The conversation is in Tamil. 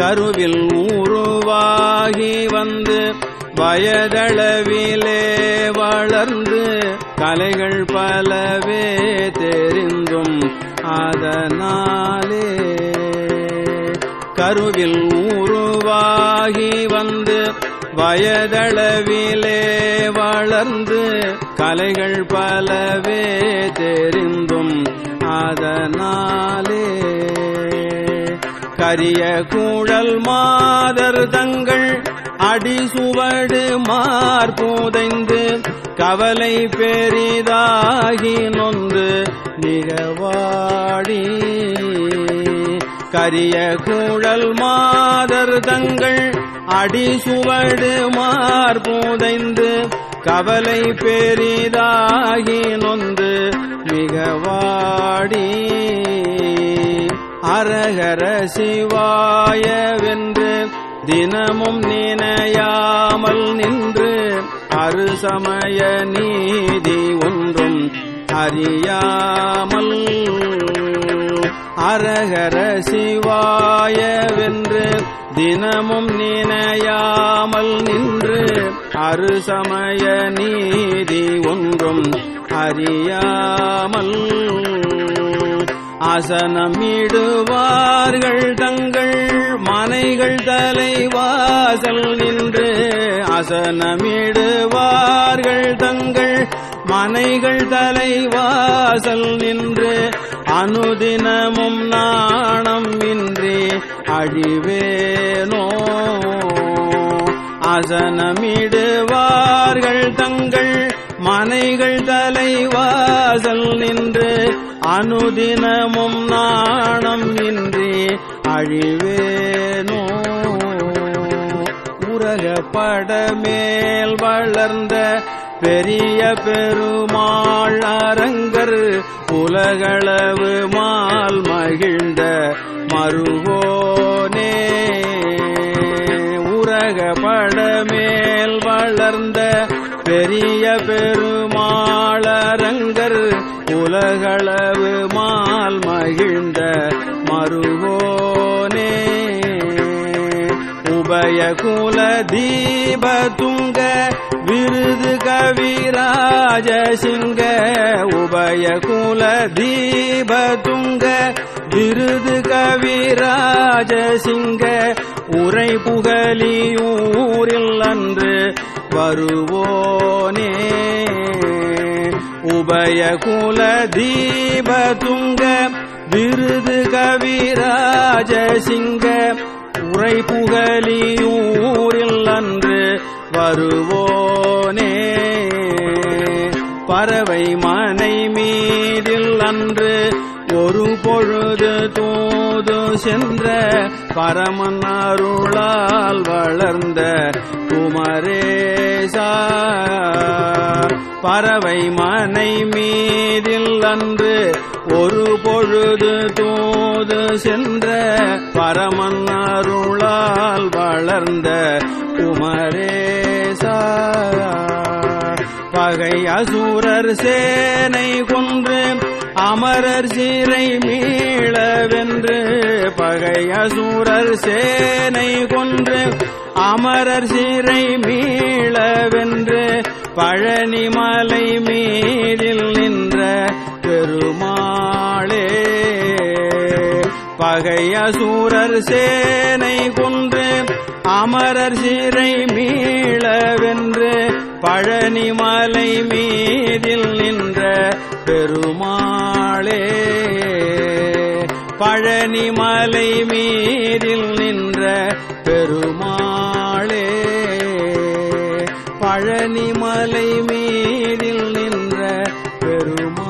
கருவில் உருவாகி வந்து வயதளவிலே வளர்ந்து கலைகள் பலவே தெரிந்தும் அதனாலே கருவில் உருவாகி வந்து வயதளவிலே வளர்ந்து கலைகள் பலவே தெரிந்தும் அதனாலே அரிய கூழல் மாதர் தங்கள் அடிசுவடு மார்புதைந்து கவலை பெரிதாகி நொந்து நிகவாடி கரிய கூழல் மாதர் தங்கள் அடிசுவடு மார்புதைந்து கவலை பெரிதாகி நொந்து மிகவாடி அரகர சிவாயவென்று தினமும் நினையாமல் நின்று அருசமய நீதி ஒன்றும் அறியாமல் அரகர சிவாயவென்று தினமும் நினையாமல் நின்று அருசமய நீதி ஒன்றும் அறியாமல் அசனமிடுவார்கள் தங்கள் மனைகள் தலைவாசல் நின்று அசனமிடுவார்கள் தங்கள் மனைகள் தலைவாசல் நின்று அனுதினமும் நாணம் இன்றி அழிவேனோ? அசனமிடுவார்கள் தங்கள் மனைகள் தலைவாசல் நின்று அனுதினமும் நாணம் இன்றி அழிவேனோ? உலகப்பட மேல் வளர்ந்த பெரிய பெருமாள் அரங்கர் உலகளவு மால் மகிழ்ந்த மருவோனே உலகப்பட மேல் வளர்ந்த பெரிய பெருமாள் உலகளவு மால் மகிழ்ந்த மருகோனே. உபய குல தீப துங்க விருது கவிராஜ சிங்க உபய குல தீப துங்க விருது கவிராஜ சிங்க உரை புகழியூரில் அன்று வருவோனே. உபயகுல தீபதுங்க விருது கவிராஜ சிங்க உரை புகழியூரில் அன்று வருவோனே. பறவை மனை மீதில் அன்று ஒரு பொழுது தூது சென்ற பரமன் அருளால் வளர்ந்த குமரேசா. பறவை மனை மீதில் அன்று ஒரு பொழுது தூது சென்ற பரமன் அருளால் வளர்ந்த குமரேசா. பகை அசூரர் சேனை கொன்று அமரர் சிறை மீளவென்று பகை அசூரர் சேனை கொன்று அமரர் சிறை மீளவென்று பழனி மலை மீதில் நின்ற பெருமாளே பகை அசூரர் சேனை கொன்று அமரர் சிறை மீளவென்று பழனி மலை மீதில் நின்ற பெருமாளே பழனி மலை மீதில் நின்ற பழனிமலை மேலில் நின்ற பெருமா